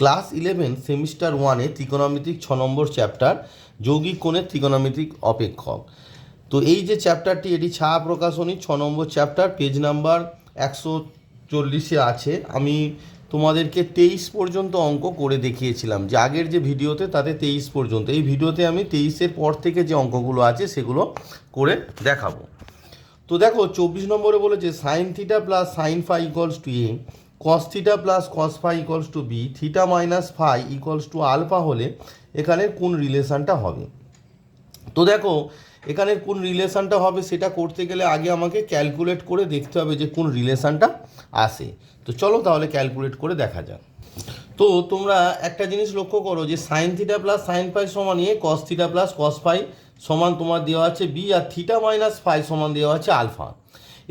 Class eleven, semester ওয়ানে ত্রিকোণমিতিক ছ নম্বর চ্যাপ্টার, যৌগিক কোণের ত্রিকোণমিতিক অপেক্ষক। তো এই যে চ্যাপ্টারটি, এটি ছায়া প্রকাশনী ছ নম্বর চ্যাপ্টার, পেজ নাম্বার একশো চল্লিশে আছে। আমি তোমাদেরকে তেইশ পর্যন্ত অঙ্ক করে দেখিয়েছিলাম, যে আগের যে ভিডিওতে তাতে তেইশ পর্যন্ত। এই ভিডিওতে আমি তেইশের পর থেকে যে অঙ্কগুলো আছে, সেগুলো করে দেখাবো। তো দেখো, চব্বিশ নম্বরে বলেছে sine theta plus sine phi equals to A. Cos theta plus cos phi equals to B theta minus phi equals to alpha হলে এখানে কোন রিলেশনটা হবে? তো দেখো এখানে কোন রিলেশনটা হবে সেটা করতে গেলে আগে আমাকে ক্যালকুলেট করে দেখতে হবে যে কোন রিলেশনটা আসে। তো চলো তাহলে ক্যালকুলেট করে দেখা যাক। তো তোমরা একটা জিনিস লক্ষ্য করো যে sine theta plus sine phi সমান A cos theta plus cos phi সমান তোমার দেওয়া আছে বি আর থিটা মাইনাস ফাই সমান দেওয়া আছে আলফা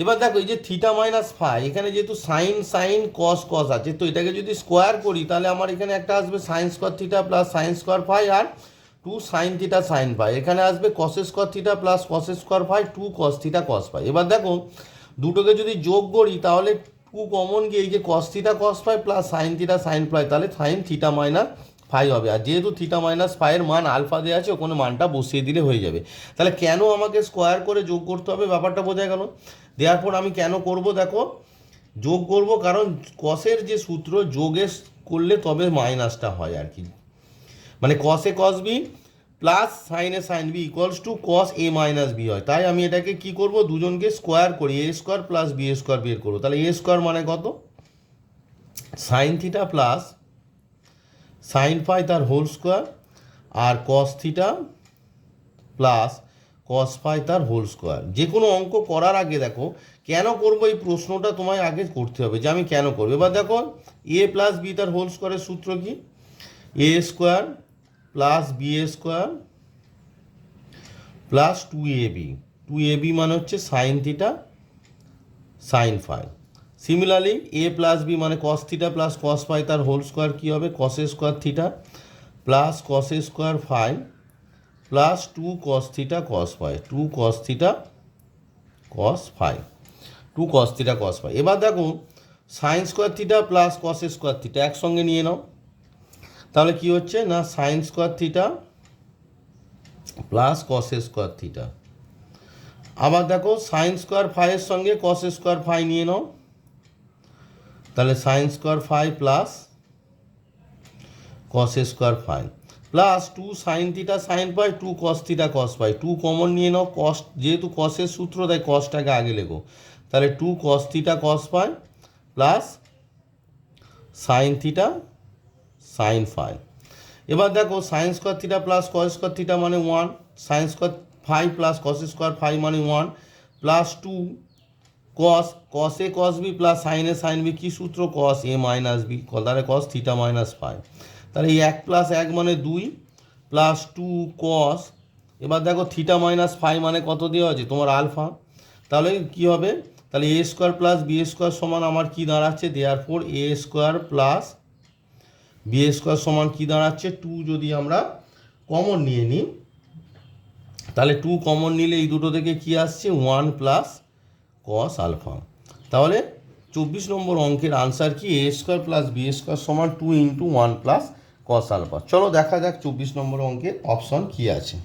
এবার দেখো, এই যে থিটা মাইনাস ফাই এখানে যেহেতু সাইন সাইন কস কস আছে, তো এটাকে যদি স্কোয়ার করি, তাহলে আমার এখানে একটা আসবে sine square theta plus sine square phi আর two sine theta sine phi এখানে আসবে cos square theta plus cos square phi two cos theta cos phi এবার দেখো, দুটোকে যদি যোগ করি, তাহলে টু কমন গিয়ে এই যে cos theta cos phi plus sine theta sine phi তাহলে সাইন থিটা মাইনাস ফাই হবে। আর যেহেতু থিটা মাইনাস ফাইয়ের মান আলফা দেওয়া আছে, ওখানে মানটা বসিয়ে দিলে হয়ে যাবে। তাহলে কেন আমাকে স্কোয়ার করে যোগ করতে হবে? ব্যাপারটা বোঝা গেল। দেওয়ার পর আমি কেন করব, দেখো, যোগ করব কারণ কসের যে সূত্র যোগে করলে তবে মাইনাসটা হয় আর কি। মানে কসে কস বি প্লাস সাইনে sine B equals to cos A minus B হয়। তাই আমি এটাকে কি করব, দুজনকে স্কোয়ার করি A square plus B square বের করব। তাহলে এ স্কোয়ার মানে কত? Sine theta plus sine phi তার হোল স্কোয়ার আর cos theta plus cos phi তার হোল স্কোয়ার যে কোনো অঙ্ক করার আগে দেখো, কেন করব এই প্রশ্নটা তোমায় আগে করতে হবে, যে আমি কেন করব। এবার দেখো এ প্লাস বি তার হোল স্কোয়ারের সূত্র কি? A square plus B A square plus two A B two A B মানে হচ্ছে sine theta sine phi similarly A plus B মানে cos theta plus cos phi তার হোল স্কোয়ার কী হবে? Cos square theta plus cos square phi plus two cos theta cos phi, two cos theta cos phi, two cos theta cos phi. এবার দেখো sine square theta plus cos square theta একসঙ্গে নিয়ে নাও। তাহলে কি হচ্ছে না sine square theta plus cos square theta. আবার দেখো সাইন স্কোয়ার ফাইয়ের সঙ্গে কস স্কোয়ার ফাই নিয়ে নাও। তাহলে sine square phi plus cos square phi. Plus two sine theta, sine phi, two cos theta, cos phi. Two common নিয়ে নাও, কস, যেহেতু কসের সূত্র, তাই কসটাকে আগে লেখো। তাহলে two cos theta, cos phi, plus sine theta, sine phi. এবার দেখো, sine square theta plus cos square theta মানে one, sine square phi plus cos square phi মানে one, plus two cos cos cos B, plus sine sine B, কী সূত্র? Cos এ minus B, তাহলে cos theta minus five তাহলে এই এক plus এক মানে দুই প্লাস টু কস এবার দেখো থিটা মাইনাস ফাইভ মানে কত দেওয়া আছে? তোমার আলফা তাহলে কি হবে? তাহলে A square plus B square সমান আমার কি দাঁড়াচ্ছে? দেওয়ার four A square plus B square সমান কি দাঁড়াচ্ছে? টু যদি আমরা কমন নিয়ে নিই, তাহলে টু কমন নিলে এই দুটো থেকে কি আসছে? ওয়ান প্লাস কস আলফা তাহলে চব্বিশ নম্বর অঙ্কের আনসার কি? A square plus B square সমান two into one plus cos alpha চলো দেখা যাক চব্বিশ নম্বর অঙ্কের অপশন কি আছে।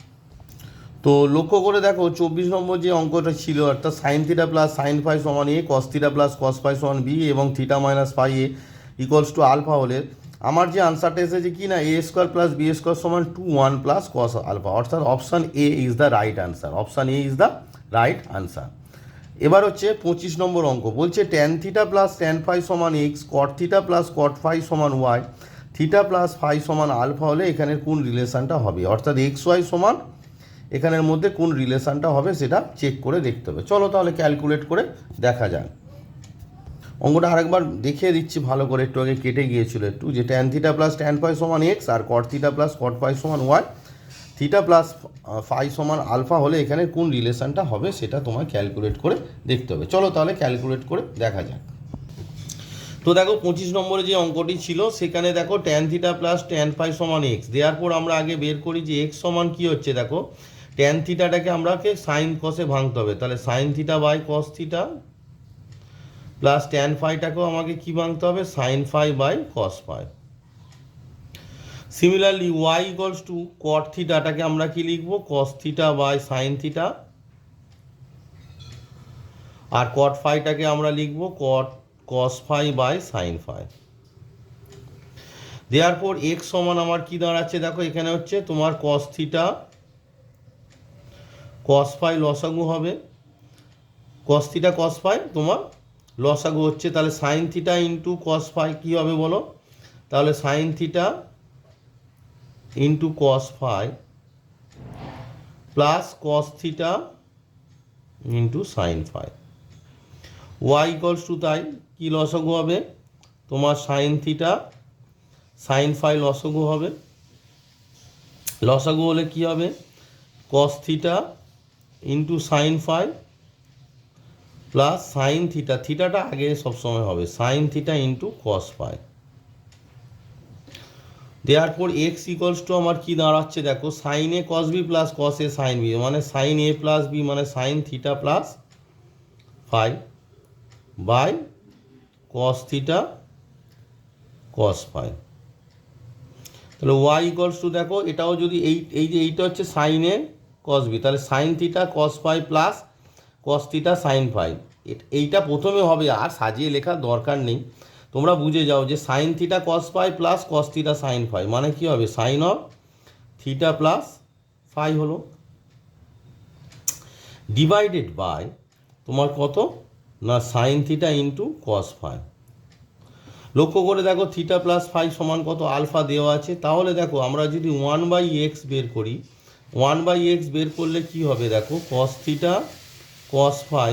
তো লক্ষ্য করে দেখো, চব্বিশ নম্বর যে অঙ্কটা ছিল, অর্থাৎ sine theta plus sine phi সমান A cos theta plus cos phi সমান বি এবং theta minus phi A equals to alpha হলে, আমার যে আনসারটা এসেছে কি না A square plus B square সমান two one plus cos alpha অর্থাৎ option A is the right answer option A is the right answer এবার হচ্ছে পঁচিশ নম্বর অঙ্ক। বলছে tan theta plus tan phi সমান X cot theta plus cot phi সমান Y theta plus phi সমান alpha হলে এখানের কোন রিলেশানটা হবে? অর্থাৎ এক্স ওয়াই সমান এখানের মধ্যে কোন রিলেশানটা হবে সেটা চেক করে দেখতে হবে। চলো তাহলে ক্যালকুলেট করে দেখা যাক। অঙ্কটা আরেকবার দেখিয়ে দিচ্ছি ভালো করে, একটু আগে কেটে গিয়েছিল একটু, যে tan theta plus tan phi সমান এক্স আর cot theta plus cot phi সমান ওয়াই থিটা প্লাস ফাই সমান আলফা হলে এখানে কোন রিলেশানটা হবে সেটা তোমায় ক্যালকুলেট করে দেখতে হবে। চলো তাহলে ক্যালকুলেট করে দেখা যাক। তো দেখো পঁচিশ নম্বরে যে অঙ্কটি ছিল, সেখানে দেখো tan theta plus tan phi সমান এক্স দেওয়ার পর আমরা আগে বের করি যে এক্স সমান কী হচ্ছে, দেখো। ট্যান থিটাটাকে আমরাকে সাইন কসে ভাঙতে হবে। তাহলে sine theta by cos theta plus tan ফাইটাকেও আমাকে কী ভাঙতে হবে? Sine phi by cos phi similarly Y equals to cot থিটাটাকে আমরা কি লিখব? Cos theta by sine theta R cot ফাইটাকে আমরা লিখব cot cos phi by sine phi দেওয়ার পর এক্স সমান আমার কি দাঁড়াচ্ছে? দেখো, এখানে হচ্ছে তোমার কস থিটা কস ফাই লসাগু হবে। কস থিটা কস ফাই তোমার লসাগু হচ্ছে। তাহলে sine theta into cos phi কী হবে বলো? তাহলে sine theta into cos phi plus cos theta into sine phi Y equals to তাই কী লসগু হবে? তোমার সাইন থিটা সাইন ফাই লসগু হবে। লসাগু হলে কি হবে? Cos theta into sine phi plus sine theta থিটাটা আগে সবসময় হবে। Sine theta into cos phi দেওয়ার পর এক্স ইকলস টু আমার কি দাঁড়াচ্ছে? দেখো sine A cos B plus cos A sine B মানে সাইন এ প্লাস বি মানে sine theta plus phi by cos theta cos phi তাহলে ওয়াই ইকলস টু দেখো, এটাও যদি এই এই যে এইটা হচ্ছে সাইন এ কস বি তাহলে sine theta cos phi plus cos theta sine phi এইটা প্রথমে হবে, আর সাজিয়ে লেখার দরকার নেই। তোমরা বুঝে যাও যে sine theta cos phi plus cos theta sine phi মানে কি হবে? Sine of theta plus phi হলো। ডিভাইডেড বাই তোমার কত? না sine theta into cos phi লক্ষ্য করে দেখো থিটা প্লাস ফাই সমান কত আলফা দেওয়া আছে। তাহলে দেখো আমরা যদি ওয়ান বাই এক্স বের করি ওয়ান বাই এক্স বের করলে কি হবে দেখো? Cos theta cos phi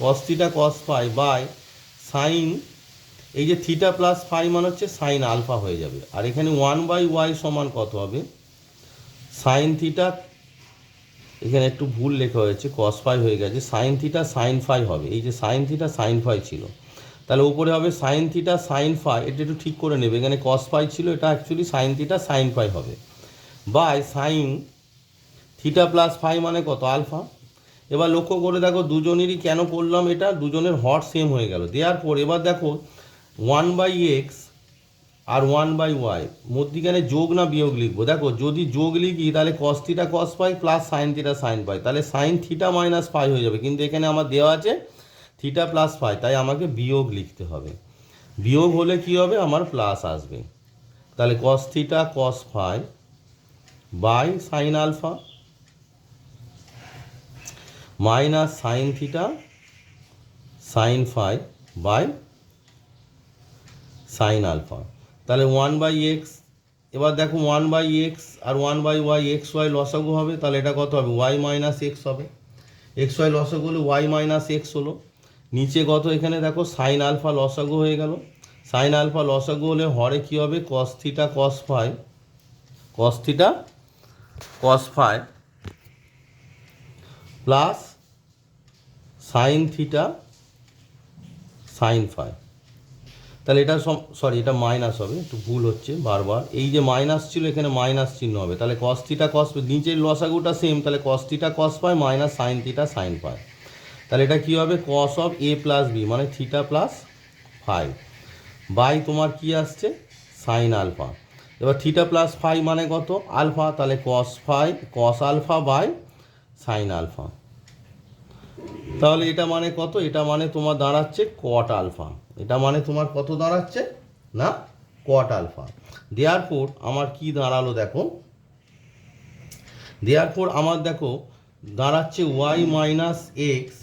cos theta cos phi by sine এই যে থিটা প্লাস ফাই মানে হচ্ছে সাইন আলফা হয়ে যাবে। আর এখানে ওয়ান বাই ওয়াই সমান কত হবে? সাইন থিটা এখানে একটু ভুল লেখা হয়েছে কস ফাই হয়ে গেছে সাইন থিটা সাইন ফাই হবে। এই যে সাইন থিটা সাইন ফাই ছিল। তাহলে উপরে হবে সাইন থিটা সাইন ফাই এটা একটু ঠিক করে নেবে। এখানে কস ফাই ছিল, এটা actually sine theta sine phi হবে। By sine theta plus phi মানে কত? আলফা এবার লক্ষ্য করে দেখো, দুজনেরই কেন করলাম এটা? দুজনের হট সেম হয়ে গেল। দেওয়ার পর এবার দেখো ওয়ান বাই এক্স আর ওয়ান বাই ওয়াই মধ্যিখানে যোগ না বিয়োগ লিখব। দেখো, যদি যোগ লিখি, তাহলে cos theta cos phi plus sine theta sine phi তাহলে সাইন থিটা মাইনাস ফাই হয়ে যাবে। কিন্তু এখানে আমার দেওয়া আছে থিটা প্লাস ফাই তাই আমাকে বিয়োগ লিখতে হবে। বিয়োগ হলে কি হবে? আমার প্লাস আসবে। তাহলে cos theta cos phi by sine alpha minus sine theta sine phi by sine alpha তাহলে ওয়ান বাই এক্স এবার দেখো one by X R one by Y X Y লসাগু হবে, তাহলে এটা কত হবে? ওয়াই মাইনাস এক্স হবে। এক্স ওয়াই লসাগু হলে ওয়াই মাইনাস এক্স হলো। নিচে কত? এখানে দেখো সাইন আলফা লসাগু হয়ে গেল। সাইন আলফা লসাগু হলে হরে কী হবে? Cos theta cos phi cos theta cos phi plus sine theta sine phi তাহলে এটা সরি এটা মাইনাস হবে, একটু ভুল হচ্ছে বারবার। এই যে মাইনাস ছিল, এখানে মাইনাস চিহ্ন হবে। তাহলে কস থিটা কস নিচের লসাগুটা সেম তাহলে কস থিটা কস পায় মাইনাস সাইন থিটা সাইন পায় তাহলে এটা কী হবে? Cos of A plus B মানে থিটা প্লাস ফাইভ বাই তোমার কি আসছে? সাইন আলফা এবার থিটা প্লাস ফাইভ মানে কত? আলফা তাহলে cos five cos alpha by sine alpha তাহলে এটা মানে কত? এটা মানে তোমার দাঁড়াচ্ছে কট আলফা এটা মানে তোমার কত দাঁড়াচ্ছে? না কোয়াট আলফা দেওয়ার পর আমার কি দাঁড়াল দেখো? দেওয়ার পর আমার দেখো, দাঁড়াচ্ছে Y minus X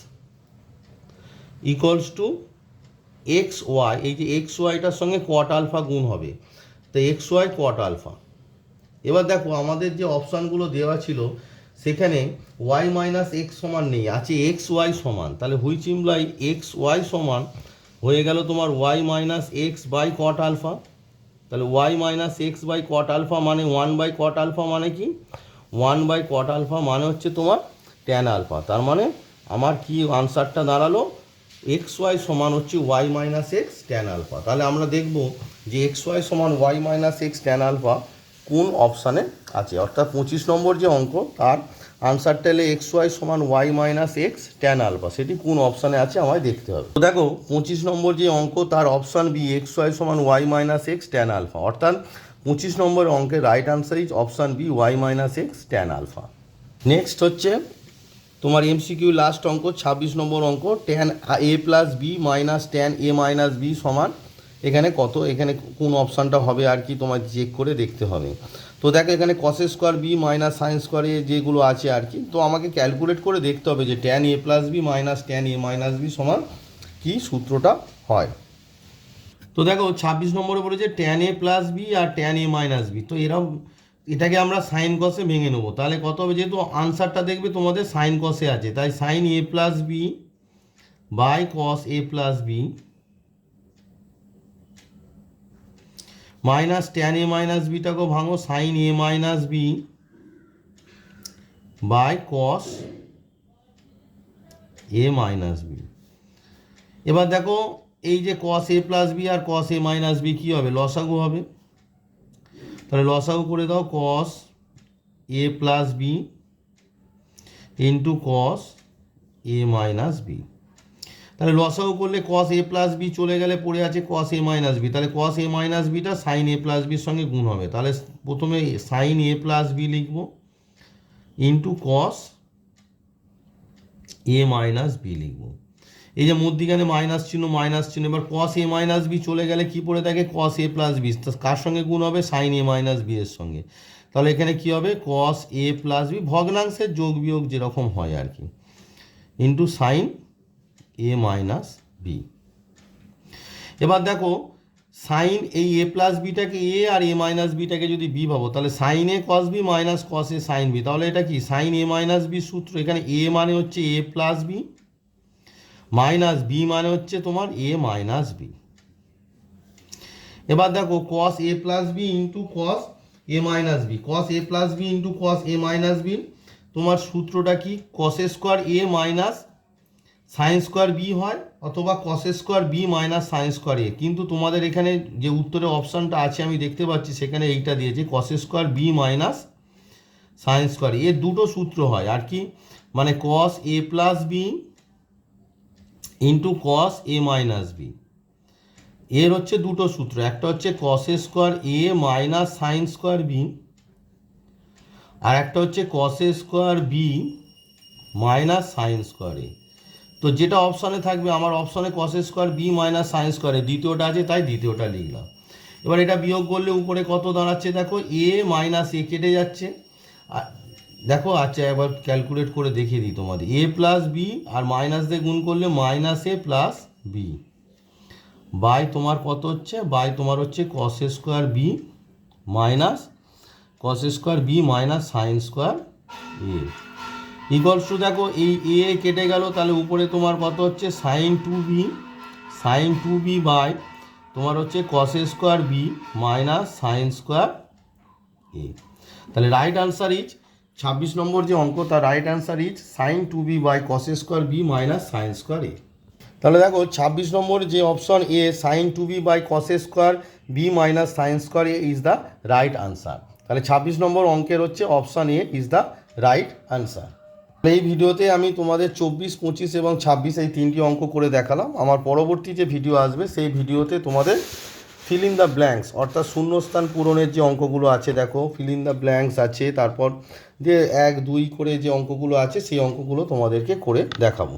equals to X Y এই যে এক্স ওয়াইটার সঙ্গে কট আলফা গুণ হবে। তো এক্স ওয়াই কট আলফা এবার দেখো, আমাদের যে অপশানগুলো দেওয়া ছিল, সেখানে ওয়াই মাইনাস এক্স সমান নেই। আছে এক্স ওয়াই সমান। তাহলে হুইচ ইমপ্লাই এক্স ওয়াই সমান হয়ে গেল তোমার Y minus X by cot alpha তাহলে Y minus X by cot alpha মানে ওয়ান বাই কট আলফা মানে কি? ওয়ান বাই কট আলফা মানে হচ্ছে তোমার ট্যান আলফা তার মানে আমার কি আনসারটা দাঁড়াল? এক্স ওয়াই সমান হচ্ছে Y minus X tan alpha তাহলে আমরা দেখব যে এক্স ওয়াই সমান Y minus X tan alpha কোন অপশানে আছে। অর্থাৎ পঁচিশ নম্বর যে অঙ্ক, তার আনসারটা এক্স ওয়াই সমান Y minus X tan alpha সেটি কোন অপশানে আছে আমায় দেখতে হবে। তো দেখো, পঁচিশ নম্বর যে অঙ্ক, তার অপশান বি এক্স ওয়াই সমান Y minus X tan alpha অর্থাৎ পঁচিশ নম্বর অঙ্কের right answer is option B Y minus X tan alpha next হচ্ছে, তোমার এমসিকিউ লাস্ট অঙ্ক, ছাব্বিশ নম্বর অঙ্ক tan A plus B minus tan A minus B সমান, এখানে কত, এখানে কোন অপশানটা হবে আর কি তোমার চেক করে দেখতে হবে। তো দেখো এখানে কসে স্কোয়ার বি মাইনাস সাইন স্কোয়ারে যেগুলো আছে আর কি, তো আমাকে ক্যালকুলেট করে দেখতে হবে যে tan A plus B minus tan A minus B সমান কি সূত্রটা হয়। তো দেখো ছাব্বিশ নম্বরে বলেছে ট্যান এ প্লাস বি আর ট্যান এ মাইনাস বি তো এরকম এটাকে আমরা সাইন কসে ভেঙে নেব। তাহলে কত হবে? যেহেতু আনসারটা দেখবে তোমাদের সাইন কসে আছে, তাই sine A plus B by cos A plus B minus tan A minus বিটাকেও ভাঙো sine A minus B by cos A minus B এবার দেখো, এই যে কস এ প্লাস বি আর কস এ মাইনাস বি কী হবে? লসাগু হবে। তাহলে লসাগু করে দাও cos A plus B into cos A minus B তাহলে লসাগু করলে কস এ প্লাস বি চলে গেলে পড়ে আছে কস এ মাইনাস বি তাহলে কস এ মাইনাস বিটা সাইন এ প্লাস বির সঙ্গে গুণ হবে। তাহলে প্রথমে সাইন এ প্লাস বি লিখব into cos A minus B লিখব। এই যে মধ্যিখানে মাইনাস চিহ্ন মাইনাস চিহ্ন, এবার কস এ মাইনাস বি চলে গেলে কি পড়ে থাকে? কস এ প্লাস বি কার সঙ্গে গুণ হবে? সাইন এ মাইনাস বি এর সঙ্গে। তাহলে এখানে কি হবে? কস এ প্লাস বি ভগ্নাংশের যোগ বিয়োগ যেরকম হয় আর কি। Into sine A minus B এবার দেখো সাইন এই এ প্লাস বিটাকে এ আর এ মাইনাস বিটাকে যদি বি ভাবো, তাহলে sine A cos B minus cos A sine B তাহলে এটা কি? সাইন এ মাইনাস বি সূত্র, এখানে এ মানে হচ্ছে A plus B minus B মানে হচ্ছে তোমার এ মাইনাস বি এবার দেখো cos A plus B into cos A minus B cos A plus B into cos A minus B তোমার সূত্রটা কি? Cos square A minus sine square B হয় অথবা cos square B minus sine square A কিন্তু তোমাদের এখানে যে উত্তরের অপশানটা আছে, আমি দেখতে পাচ্ছি সেখানে এইটা দিয়েছে cos square B minus sine square এর দুটো সূত্র হয়, আর কি? মানে cos A plus B into cos A minus B এর হচ্ছে দুটো সূত্র, একটা হচ্ছে cos square A minus sine square B আর একটা হচ্ছে cos square B minus sine square A তো যেটা অপশানে থাকবে, আমার অপশানে cos square B minus sine square দ্বিতীয়টা আছে, তাই দ্বিতীয়টা লিখলাম। এবার এটা বিয়োগ করলে উপরে কত দাঁড়াচ্ছে দেখো এ মাইনাস এ কেটে যাচ্ছে। দেখো আচ্ছা একবার ক্যালকুলেট করে দেখিয়ে দিই তোমাদের। এ প্লাস বি আর মাইনাস দিয়ে গুণ করলে minus A plus B by তোমার কত হচ্ছে? বাই তোমার হচ্ছে cos square B minus cos square B minus sine square A equals to দেখো এই এ কেটে গেল, তাহলে উপরে তোমার কত হচ্ছে? Sine two B sine two B by তোমার হচ্ছে cos square B minus sine square A তাহলে রাইট আনসার ইজ ছাব্বিশ নম্বর যে অঙ্ক, তার right answer is sine two B by cos square B minus sine square A তাহলে দেখো, ছাব্বিশ নম্বর যে option A sine two B by cos square B minus sine square A is the right answer তাহলে ছাব্বিশ নম্বর অঙ্কের হচ্ছে option A is the right answer এই ভিডিওতে আমি তোমাদের চব্বিশ, পঁচিশ এবং ছাব্বিশ এই তিনটি অঙ্ক করে দেখালাম। আমার পরবর্তী যে ভিডিও আসবে, সেই ভিডিওতে তোমাদের ফিল দ্য ব্ল্যাঙ্কস অর্থাৎ শূন্যস্থান পূরণের যে অঙ্কগুলো আছে, দেখো ফিল দ্য ব্ল্যাঙ্কস আছে, তারপর যে এক, দুই করে যে অঙ্কগুলো আছে, সেই অঙ্কগুলো তোমাদেরকে করে দেখাবো।